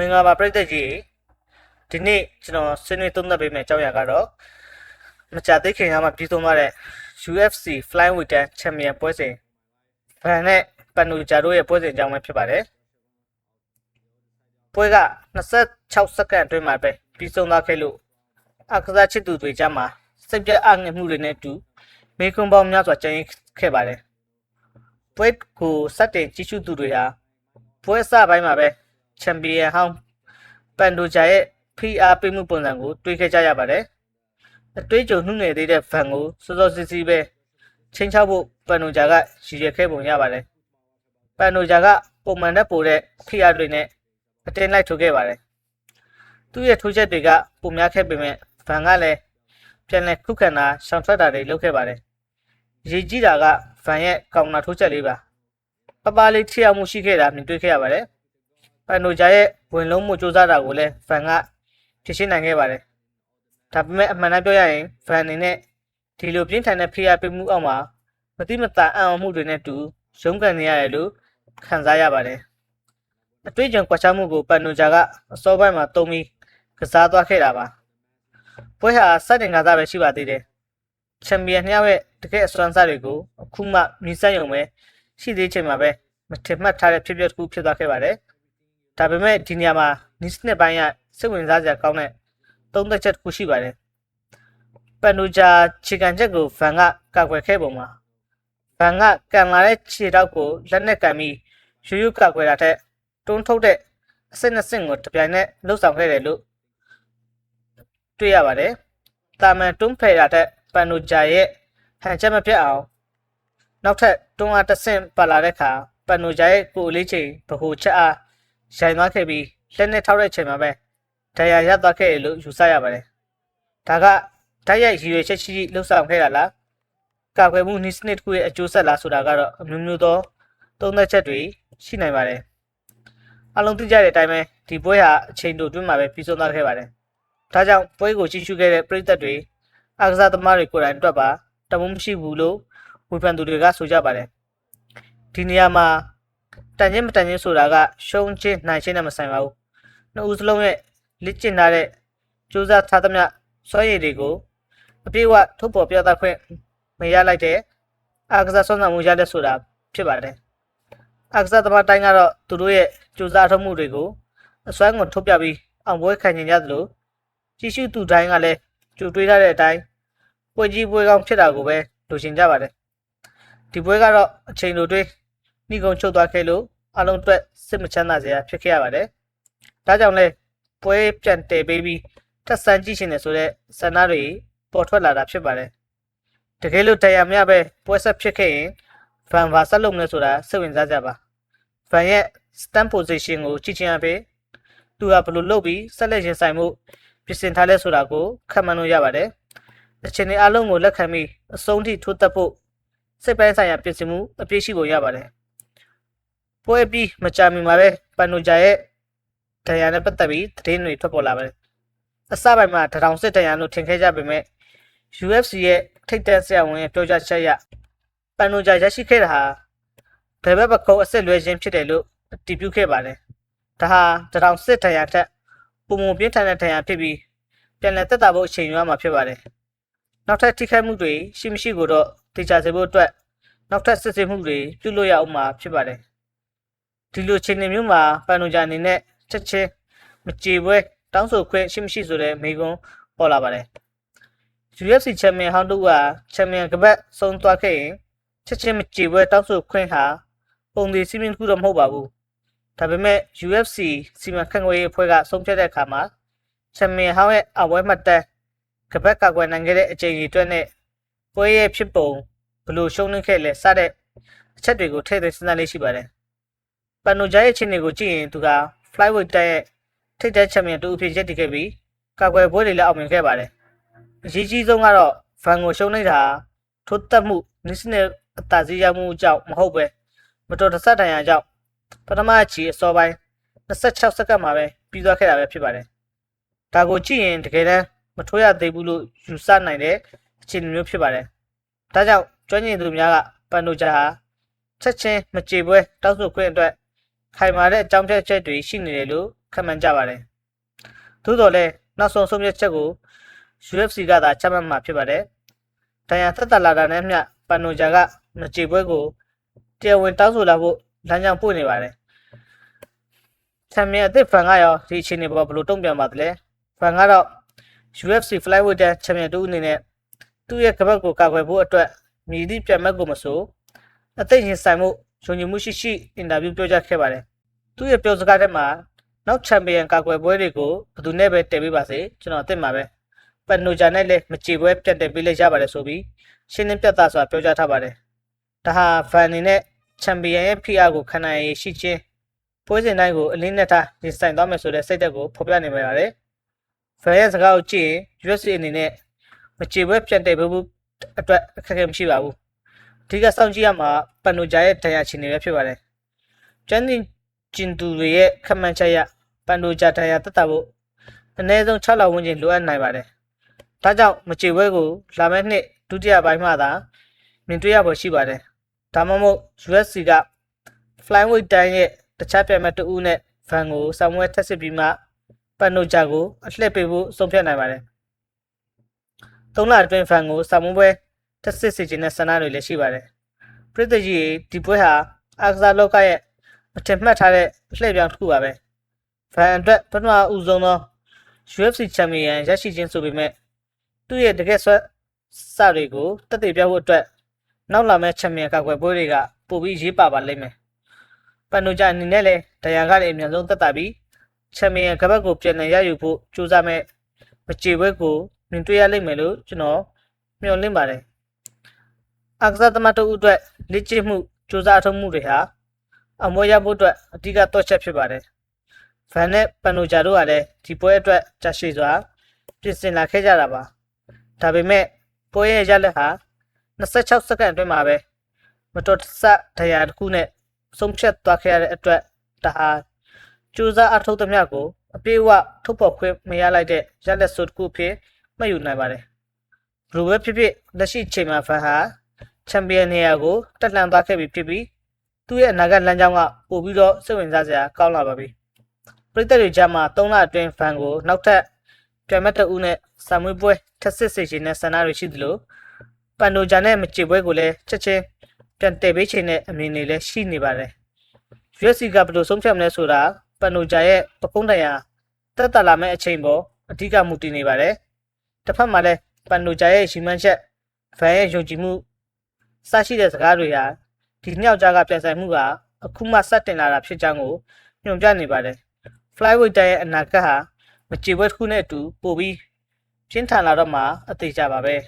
မင်္ဂလာပါပရိသတ်ကြီးဒီနေ့ကျွန်တော်ဆွေးနွေးသုံးသပ်ပေးမယ့်အကြောင်းအရာကတော့မကြာသေးခင်ကမှပြီးဆုံးသွားတဲ့ UFC Flyweight Champion ပွဲစဉ်ဗန်နဲ့ပန်နူဂျာတို့ရဲ့ပွဲစဉ်အကြောင်းပဲဖြစ်ပါတယ်ပွဲက26စက္ကန့်အတွင်းမှာပဲပြီးဆုံးသွားခဲ့လို့အခစားချစ်သူတွေကြားမှာစိတ်ပြတ်အငြိမ်မှုတွေနဲ့အတူမေကွန်ပေါင်းများစွာကျန်ရစ်ခဲ့ပါတယ်ပွဲကိုစတင်ကြည့်ရှုသူတွေဟာပွဲအစပိုင်းမှာပဲ ချန်ပီယံဟောင်းပန်ဒိုဂျာရဲ့ PR ပေးမှုပုံစံကိုတွေးခဲ့ကြရပါတယ်အတွေးကြုံနှုတ်နေသေးတဲ့ဗန်ကိုစောစောစီးစီးပဲချင်းချောက်ဖို့ပန်ဒိုဂျာကရည်ရွယ်ခဲ့ပုံရပါတယ်ပန်ဒိုဂျာကပုံမှန်တဲ့ပိုတဲ့ PR တွေနဲ့အတင်းလိုက်ထုတ်ခဲ့ပါတယ်သူ့ရဲ့ထိုးချက်တွေကပုံများခဲ့ပေမဲ့ဗန်ကလည်းပြန်လည်ခုခံတာရှောင်ထွက်တာတွေလုပ်ခဲ့ပါတယ်ရည်ကြီးတာကဗန်ရဲ့ကောင်နာထိုးချက်လေးပါပပလေးထိအောင်မှုရှိခဲ့တာမြင်တွေ့ခဲ့ရပါတယ် ပန်ဒိုဂျာရဲ့ဝင်လုံးမှုစူးစမ်းတာကိုလည်းဗန်ကဖြစ်ရှင်းနိုင်ခဲ့ပါတယ်ဒါပေမဲ့အမှန်တမ်းပြောရရင်ဗန်အနေနဲ့ဒီလိုပြင်းထန်တဲ့ဖိအားပေးမှုအောက်မှာမတိမတာအံ့ဩမှုတွေနဲ့တူရုန်းကန်နေရတယ်လို့ခံစားရပါတယ်အတွေ့အကြုံကွာခြားမှုကိုပန်ဒိုဂျာကအစောပိုင်းမှာတုံးပြီးကစားသွားခဲ့တာပါပွဲဟာစတင်ကစားပဲရှိပါသေးတယ်ချန်ပီယံနှစ်ယောက်ရဲ့တကယ်အစွမ်းစားတွေကိုအခုမှမြင်စက်ရုံပဲရှိသေးချိန်မှာပဲမထင်မှတ်ထားတဲ့ဖြစ်ပျက်တစ်ခုဖြစ်သွားခဲ့ပါတယ်။ ဒါပေမဲ့ဒီနေရာမှာနီးစနစ်ပိုင်းကစိတ်ဝင်စားစရာကောင်းတဲ့သုံးသက်ချက်တစ်ခုရှိပါတယ်။ပန်ဒိုဂျာခြေကန်ချက်ကိုဗန်ကကောက်ွယ်ခဲ့ပုံမှာဗန်ကကန်လာတဲ့ခြေထောက်ကိုလက်နဲ့ကန်ပြီးယူယူကောက်ွယ်တာထက်တွန်းထုတ်တဲ့အစစ်နှစ်ဆင့်ကိုတပြိုင်နက်လှုပ်ဆောင်ခဲ့တယ်လို့တွေ့ရပါတယ်။တာမန်တွန်းဖယ်တာထက်ပန်ဒိုဂျာရဲ့ဟန်ချက်မပြတ်အောင်နောက်ထပ်တွန်းအားတစ်ဆင့်ပါလာတဲ့အခါပန်နိုဂျာရဲ့ကိုယ်လေးချိန်ဗဟိုချက်အား ရိုင်သွားခဲ့ပြီးလက်နဲ့ထောက်တဲ့ချိန်မှာပဲဒဏ်ရာရသွားခဲ့တယ်လို့ယူဆရပါတယ်။ဒါကဓာတ်ရိုက်ရည်ရွယ်ချက်ရှိရှိလှုပ်ဆောင်ခဲ့တာလား။ကာကွယ်မှုနည်းစနစ်တစ်ခုရဲ့အကျိုးဆက်လားဆိုတာကတော့အမျိုးမျိုးသောသုံးသက်ချက်တွေရှိနိုင်ပါတယ်။အလုံးသိကြတဲ့အတိုင်းပဲဒီပွဲဟာအချိန်တိုအတွင်းမှာပဲပြီးဆုံးသွားခဲ့ပါတယ်။ဒါကြောင့်ပွဲကိုကြည့်ရှုခဲ့တဲ့ပရိသတ်တွေအားကစားသမားတွေကိုယ်တိုင်အတွက်ပါတမုံမရှိဘူးလို့ဝေဖန်သူတွေကဆိုကြပါတယ်ဒီနေရာမှာ တန်ချင်းမတန်ချင်းဆိုတာကရှုံးချင်းနိုင်ချင်းနဲ့မဆိုင်ပါဘူးနှစ်ဦးစလုံးရဲ့လက်ကျင့်ထားတဲ့စူးစမ်းထားသမျှစွမ်းရည်တွေကိုအပြည့်အဝထုတ်ပေါ်ပြသခွင့်မရလိုက်တဲ့အာကစားဆွမ်းဆောင်မှုရတဲ့ဆိုတာဖြစ်ပါတယ်အာကစားသမားတိုင်းကတော့သူတို့ရဲ့စူးစမ်းထုတ်မှုတွေကိုအစွမ်းကိုထုတ်ပြပြီးအောင်ပွဲခံနေကြသလိုကြီးစုသူတိုင်းကလည်းကြိုတွေးထားတဲ့အတိုင်းပွဲကြီးပွဲကောင်းဖြစ်တာကိုပဲလိုချင်ကြပါတယ်ဒီပွဲကတော့အချိန်လိုတွေး နှိကုံချုပ်သွားခဲ့လို့အလုံးအတွက်စစ်မချမ်းသာစရာဖြစ်ခဲ့ရပါတယ်ဒါကြောင့်လဲပွဲပြန်တည်ပေးပြီးတက်ဆန်းကြည့်ရှင်နေဆိုတဲ့ဆန္ဒတွေပေါ်ထွက်လာတာဖြစ်ပါတယ်တကယ်လို့တရားမျှပဲပွဲဆက်ဖြစ်ခဲ့ရင်ဗန်ဗာဆက်လုပ်မလဲဆိုတာစိတ်ဝင်စားကြပါဗန်ရဲ့ stand position ကိုကြည့်ချင်ရပေသူကဘယ်လိုလုပ်ပြီးဆက်လက်ရင်ဆိုင်မှုပြင်ဆင်ထားလဲဆိုတာကိုခက်မှန်းလို့ရပါတယ်။အချိန်တွေအလုံးကိုလက်ခံပြီးအဆုံးထိထိုးသက်ဖို့စိတ်ပိုင်းဆိုင်ရာပြင်ဆင်မှုအပြည့်ရှိပုံရပါတယ်။ ပွဲပြီးမကြာမီမှာပဲပန်နိုဂျာရဲ့တရားနဲ့ပတ်သက်ပြီးသတင်းတွေထွက်ပေါ်လာပါတယ်။အစပိုင်းမှာတထောင်စစ်တရားလို့ထင်ခဲ့ကြပေမဲ့ UFC ရဲ့ထိပ်တန်းဆရာဝန်ရဲ့ပြောကြားချက်အရပန်နိုဂျာရရှိခဲ့တာဟာဘယ်ဘက်ပကုံးအဆက်လွဲခြင်းဖြစ်တယ်လို့အတည်ပြုခဲ့ပါတယ်။ဒါဟာတထောင်စစ်တရားထက်ပုံမပြင်းထန်တဲ့တရားဖြစ်ပြီးပြန်လည်သက်သာဖို့အချိန်ယူရမှာဖြစ်ပါတယ်။နောက်ထပ်ထိခိုက်မှုတွေရှိမရှိကိုတော့တေချာစေဖို့အတွက်နောက်ထပ်စစ်ဆေးမှုတွေပြုလုပ်ရအောင်မှာဖြစ်ပါတယ်။ ဒီလိုချိန်နေမျိုးမှာပန်နိုဂျာအနေနဲ့ချက်ချင်းမကြေပွဲတောင်းဆိုခွင့်ရှိမရှိဆိုတဲ့မေကွန်းပေါ်လာပါတယ်။ UFC ချန်ပီယံဟောင်းတို့ကချန်ပီယံကပတ်ဆုံးသွားခဲ့ရင်ချက်ချင်းမကြေပွဲတောင်းဆိုခွင့်ဟာပုံသေးစီးမင်းတစ်ခုတော့မဟုတ်ပါဘူး။ဒါပေမဲ့ UFC စီမံခန့်ခွဲရေးအဖွဲ့ကဆုံးဖြတ်တဲ့အခါမှာချန်ပီယံဟောင်းရဲ့အဝဲမှတ်တမ်းကပတ်ကောက်ွယ်နိုင်ခဲ့တဲ့အချိန်ကြီးအတွက်နဲ့ပွဲရဲ့ဖြစ်ပုံဘလို့ရှုံးနှင်းခဲ့လဲစတဲ့အချက်တွေကိုထည့်သွင်းစဉ်းစားလေးရှိပါတယ်။ ပန်နိုဂျာရဲ့ချင်းတွေကိုကြည့်ရင်သူက flyweight တက်ရဲ့ထိပ်တန်းချန်ပီယံတူအဖြစ်ရပ်တည်ခဲ့ပြီးကောက်ွယ်ပွဲတွေလည်းအောင်မြင်ခဲ့ပါတယ်။အရေးကြီးဆုံးကတော့ဖန်ကိုရှုံးနေတာထိုးတက်မှုနစ်စနစ်အသာစီးရမှုကြောင့်မဟုတ်ပဲမတော်တဆတန်ရာကြောင့်ပထမချီအစောပိုင်း26စက္ကန့်မှာပဲပြီးသွားခဲ့တာပဲဖြစ်ပါတယ်။ဒါကိုကြည့်ရင်တကယ်တမ်းမထိုးရသေးဘူးလို့ယူဆနိုင်တဲ့အခြေအနေမျိုးဖြစ်ပါတယ်။ဒါကြောင့်ကျွမ်းကျင်သူများကပန်နိုဂျာဟာချက်ချင်းမကြေပွဲတောက်ဆိုခွင့်အတွက် ခိုင်မာတဲ့အကြောင်းပြချက်တွေရှိနေတယ်လို့ခံမှန်းကြပါတယ်သို့တော်လည်းနောက်ဆုံးဆုံးဖြတ်ချက်ကို UFC ကသာချမှတ်မှာဖြစ်ပါတယ်ဒဏ်ရာသက်သက်လာတာနဲ့မျှပန်နိုဂျာကမကြေပွဲကိုတရားဝင်တောင်းဆိုလာဖို့လမ်းကြောင်းပွင့်နေပါတယ်ချန်ပီယံအသစ်ဖန်ကရောဒီအချိန်တွေပေါ်ဘယ်လိုတုံ့ပြန်ပါသလဲဖန်ကတော့ UFC Flyweight ချန်ပီယံတူအနေနဲ့သူ့ရဲ့ကပတ်ကိုကာကွယ်ဖို့အတွက်မြည်သည့်ပြန်မဲ့ကိုမဆိုအသိရင်ဆိုင်မှု ယုံကြည်မှုရှိရှိအင်တာဗျူးပြောကြားခဲ့ပါတယ်သူ့ရဲ့ပြောစကားထဲမှာနောက်ချန်ပီယံကာကွယ်ပွဲတွေကိုဘယ်သူနဲ့ပဲတည်ပေးပါစေကျွန်တော်အသစ်မှာပဲပန်နိုဂျာနဲ့လည်းမကြေပွဲပြန်တည်ပေးလိုက်ရပါတယ်ဆိုပြီးရှင်းလင်းပြသစွာပြောကြားထားပါတယ်ဒါဟာဖန်အနေနဲ့ချန်ပီယံရဲ့ PR ကိုခံနိုင်ရည်ရှိခြင်းပွဲစဉ်တိုင်းကိုအလင်းနဲ့ထားရင်ဆိုင်သွားမယ်ဆိုတဲ့စိတ်သက်ကိုဖော်ပြနေပါရတယ်ဖန်ရဲ့စကားကိုကြည့်ရင် UFC အနေနဲ့မကြေပွဲပြန်တည်ပေးဖို့အတွက်အခက်အခဲမရှိပါဘူး အဓိကစောင့်ကြည့်ရမှာပန်နိုဂျာရဲ့ဒဏ်ရာချီနေပဲဖြစ်ပါတယ်ကျန်းတင်ကျင်သူတွေရဲ့ခမှန်ချက်ရပန်နိုဂျာဒဏ်ရာတက်တာဖို့အနည်းဆုံး6လဝန်းကျင်လိုအပ်နိုင်ပါတယ်ဒါကြောင့်မကြေပွဲကိုလာမယ့်နှစ်ဒုတိယပိုင်းမှသာမြင်တွေ့ရဖို့ရှိပါတယ်ဒါမှမဟုတ် USC က flyweight တန်းရဲ့တခြားပြိုင်မဲ့တဦးနဲ့ဖန်ကိုဆာမွဲထက်စစ်ပြီးမှပန်နိုဂျာကိုအလှည့်ပေးဖို့ဆုံးဖြတ်နိုင်ပါတယ်။သုံးလအတွင်းဖန်ကိုဆာမွဲပွဲ ထက်စစ်စီခြင်းနဲ့ဆန္ဒတွေလည်းရှိပါတယ်။ပြည်သူကြီးဒီပွဲဟာအာကစားလောကရဲ့မထင်မှတ်ထားတဲ့လှည့်ပြောင်းတစ်ခုပါပဲ။ဖန်အတွက်ပထမဦးဆုံးသော UFC ချန်ပီယံရရှိခြင်းဆိုပေမဲ့သူ့ရဲ့တကယ်ဆွဲစတွေကိုတက်တည်ပြဖို့အတွက်နောက်လာမယ့်ချန်ပီယံကာကွယ်ပွဲတွေကပိုပြီးရေးပါပါလိမ့်မယ်။ပန်နိုဂျာအနေနဲ့လည်းဒဏ်ရာကလည်းအများဆုံးတက်တာပြီးချန်ပီယံကပတ်ကိုပြန်လည်ရယူဖို့ကြိုးစားမဲ့မကြေပွဲကိုမြင်တွေ့ရလိမ့်မယ်လို့ကျွန်တော်မျှော်လင့်ပါတယ်။ အာကစားသမားတို့အတွက်လက်ကျင့်မှုကြိုးစားအထောက်မှုတွေဟာအမွေရဖို့အတွက်အဓိကတော့ချက်ဖြစ်ပါတယ်။ဖန်နဲ့ပန်နိုဂျာတို့ကလည်းဒီပွဲအတွက်ကြာရှည်စွာပြင်ဆင်လာခဲ့ကြတာပါ။ဒါပေမဲ့ပွဲရဲ့ရလက်ဟာ26စက္ကန့်အတွင်းမှာပဲမတော်တဆဒဏ်ရာတစ်ခုနဲ့ဆုံးဖြတ်သွားခဲ့ရတဲ့အတွက်ဒါဟာကျူးစားအထုတ်သမျှကိုအပြေအဝထုတ်ဖော်ခွင့်မရလိုက်တဲ့ရလက်စုတစ်ခုဖြစ်မှတ်ယူနိုင်ပါတယ်။ဘလူးပဲဖြစ်ဖြစ်လက်ရှိချိန်မှာဖန်ဟာ ချန်ပီယံနေရာကိုတက်လှမ်းသွားခဲ့ပြီဖြစ်ပြီးသူ့ရဲ့အနာဂတ်လမ်းကြောင်းကပို့ပြီးတော့စိတ်ဝင်စားစရာကောင်းလာပါပြီ။ပရိသတ်တွေကြားမှာ၃လအတွင်းဖန်ကိုနောက်ထပ်ပြိုင်မဲ့တဦးနဲ့စာမွေးပွဲထက်စစ်စေခြင်းနဲ့ဆန္ဒတွေရှိသလိုပန်ဒိုဂျာနဲ့မချေပွဲကိုလည်းချက်ချင်းပြန်တည်ပေးခြင်းနဲ့အမြင်တွေလည်းရှိနေပါတယ်။ UFC ကဘယ်လိုဆုံးဖြတ်မလဲဆိုတာပန်ဒိုဂျာရဲ့ပကုံးတရာတက်တက်လာမဲ့အချိန်ပေါ်အဓိကမူတည်နေပါတယ်။တစ်ဖက်မှာလည်းပန်ဒိုဂျာရဲ့ရှိမှန်းချက်ဖန်ရဲ့ယုံကြည်မှု စရှိတဲ့စကားတွေဟာဒီနှစ်ယောက်ကြားကပြန်ဆိုင်မှုကအခုမှစတင်လာတာဖြစ်ကြောင်းကိုညွှန်ပြနေပါတယ်။ Flyweight ရဲ့အနာဂတ်ဟာမချေပွဲတစ်ခုနဲ့အတူပို့ပြီးပြင်းထန်လာတော့မှအသေးကြပါပဲ။